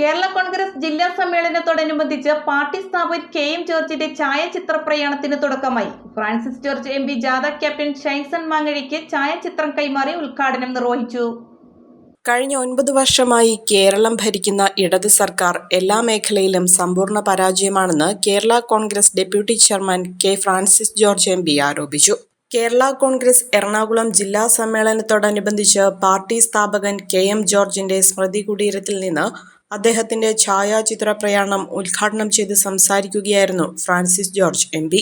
കേരള കോൺഗ്രസ് ജില്ലാ സമ്മേളനത്തോടനുബന്ധിച്ച് പാർട്ടി സ്ഥാപകൻ കെ എം ജോർജിന്റെ ഛായാചിത്ര പ്രയാണത്തിന് തുടക്കമായി. ഫ്രാൻസിസ് ജോർജ് എം പി ജാഥ ക്യാപ്റ്റൻ ഷൈസൺ മാങ്ങഴിക്ക് ഛായാചിത്രം കൈമാറി ഉദ്ഘാടനം നിർവഹിച്ചു. കഴിഞ്ഞ ഒൻപത് വർഷമായി കേരളം ഭരിക്കുന്ന ഇടത് സർക്കാർ എല്ലാ മേഖലയിലും സമ്പൂർണ പരാജയമാണെന്ന് Kerala Congress deputy chairman K Francis George M P ആരോപിച്ചു. കേരള കോൺഗ്രസ് എറണാകുളം ജില്ലാ സമ്മേളനത്തോടനുബന്ധിച്ച് പാർട്ടി സ്ഥാപകൻ കെ എം ജോർജിന്റെ സ്മൃതി കുടീരത്തിൽ നിന്ന് അദ്ദേഹത്തിന്റെ ഛായാചിത്ര പ്രയാണം ഉദ്ഘാടനം ചെയ്ത് സംസാരിക്കുകയായിരുന്നു ഫ്രാൻസിസ് ജോർജ് എം പി.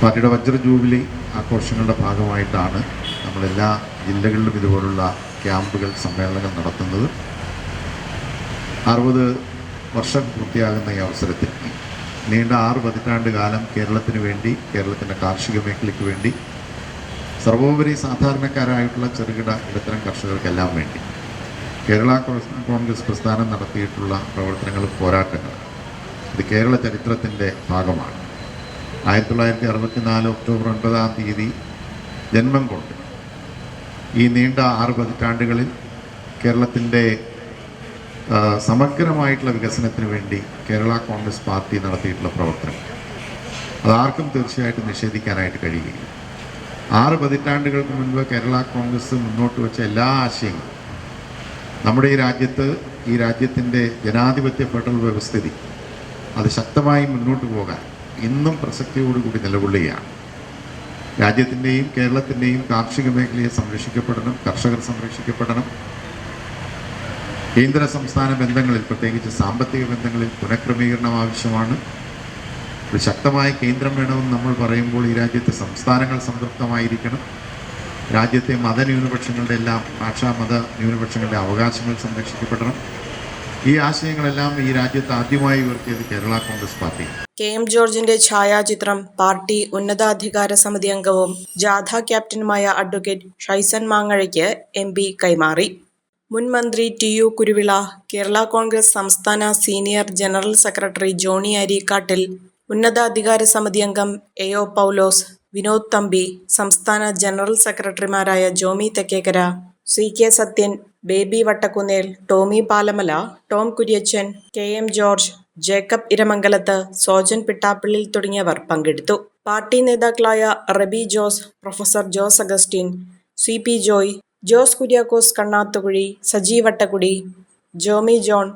പാർട്ടിയുടെ വജ്ര ജൂബിലി ആഘോഷങ്ങളുടെ ഭാഗമായിട്ടാണ് നമ്മളെല്ലാ ജില്ലകളിലും ഇതുപോലുള്ള ക്യാമ്പുകൾ സമ്മേളനങ്ങൾ നടത്തുന്നത്. അറുപത് വർഷം പൂർത്തിയാകുന്ന ഈ അവസരത്തിൽ നീണ്ട ആറ് പതിറ്റാണ്ട് കാലം കേരളത്തിന് വേണ്ടി കേരളത്തിന്റെ കാർഷിക മേഖലയ്ക്ക് വേണ്ടി സർവോപരി സാധാരണക്കാരായിട്ടുള്ള ചെറുകിട ഇടത്തരം കർഷകർക്കെല്ലാം വേണ്ടി കേരള കോൺഗ്രസ് പ്രസ്ഥാനം നടത്തിയിട്ടുള്ള പ്രവർത്തനങ്ങളും പോരാട്ടങ്ങളും ഇത് കേരള ചരിത്രത്തിന്റെ ഭാഗമാണ്. ആയിരത്തി തൊള്ളായിരത്തി അറുപത്തിനാല് ഒക്ടോബർ ഒൻപതാം തീയതി ജന്മം കൊണ്ട് ഈ നീണ്ട ആറ് പതിറ്റാണ്ടുകളിൽ കേരളത്തിന്റെ സമഗ്രമായിട്ടുള്ള വികസനത്തിന് വേണ്ടി കേരള കോൺഗ്രസ് പാർട്ടി നടത്തിയിട്ടുള്ള പ്രവർത്തനം. അതാർക്കും തീർച്ചയായിട്ടും നിഷേധിക്കാനായിട്ട് കഴിയുകയില്ല ആറ് പതിറ്റാണ്ടുകൾക്ക് മുൻപ് കേരള കോൺഗ്രസ് മുന്നോട്ട് വെച്ച എല്ലാ ആശയങ്ങളും നമ്മുടെ ഈ രാജ്യത്ത് ഈ രാജ്യത്തിന്റെ ജനാധിപത്യ ഫെഡറൽ വ്യവസ്ഥിതി അത് ശക്തമായി മുന്നോട്ട് പോകാൻ ഇന്നും പ്രസക്തിയോടുകൂടി നിലകൊള്ളുകയാണ്. രാജ്യത്തിന്റെയും കേരളത്തിന്റെയും കാർഷിക മേഖലയെ സംരക്ഷിക്കപ്പെടണം കർഷകർ സംരക്ഷിക്കപ്പെടണം. കേന്ദ്ര സംസ്ഥാന ബന്ധങ്ങളിൽ പ്രത്യേകിച്ച് സാമ്പത്തിക ബന്ധങ്ങളിൽ പുനഃക്രമീകരണം ആവശ്യമാണ്. ഒരു ശക്തമായ കേന്ദ്രം വേണമെന്ന് നമ്മൾ പറയുമ്പോൾ ഈ രാജ്യത്തെ സംസ്ഥാനങ്ങൾ സംതൃപ്തമായിരിക്കണം. രാജ്യത്തെ മതന്യൂനപക്ഷങ്ങളുടെ എല്ലാം ഭാഷാ മത ന്യൂനപക്ഷങ്ങളുടെ അവകാശങ്ങൾ സംരക്ഷിക്കപ്പെടണം. ഈ ആശയങ്ങളെല്ലാം ഈ രാജ്യത്ത് ആദ്യമായി ഉയർത്തിയത് Kerala Congress party. K M ജോർജിന്റെ ഛായാചിത്രം പാർട്ടി ഉന്നതാധികാര സമിതി അംഗവും ജാഥ ക്യാപ്റ്റനുമായ അഡ്വക്കേറ്റ് ഷൈസൻ മാങ്ങഴയ്ക്ക് എം പി കൈമാറി. മുൻ മന്ത്രി ടി യു കുരുവിള കേരള കോൺഗ്രസ് സംസ്ഥാന senior general secretary Johny Arikkattil ഉന്നതാധികാര സമിതി അംഗം എ ഒ പൗലോസ് വിനോദ് തമ്പി സംസ്ഥാന ജനറൽ സെക്രട്ടറിമാരായ Jomy Thekkekara C K Sathyan Baby Vattakunnel Tomy Palamala Tom Kuriachan K M George Jacob Iramangalath Sojan Pittappillil തുടങ്ങിയവർ പങ്കെടുത്തു. പാർട്ടി നേതാക്കളായ Rabi Jose professor Jose Augustine C P Joy Jose Kuriakose Kannathukuzhi Saji Vattakudi Jomy John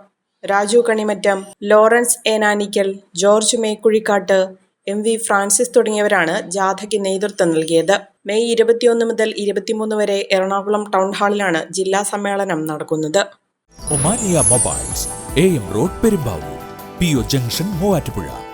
Raju Kanimattom Lawrence Enanickal George Mekkuzhikkattu M V Francis തുടങ്ങിയവരാണ് ജാഥയ്ക്ക് നേതൃത്വം നൽകിയത്. May ഇരുപത്തിയൊന്ന് മുതൽ ഇരുപത്തിമൂന്ന് വരെ എറണാകുളം ടൗൺ ഹാളിലാണ് ജില്ലാ സമ്മേളനം നടക്കുന്നത്. Omania mobiles A M road Perumbavoor P O junction Muvattupuzha.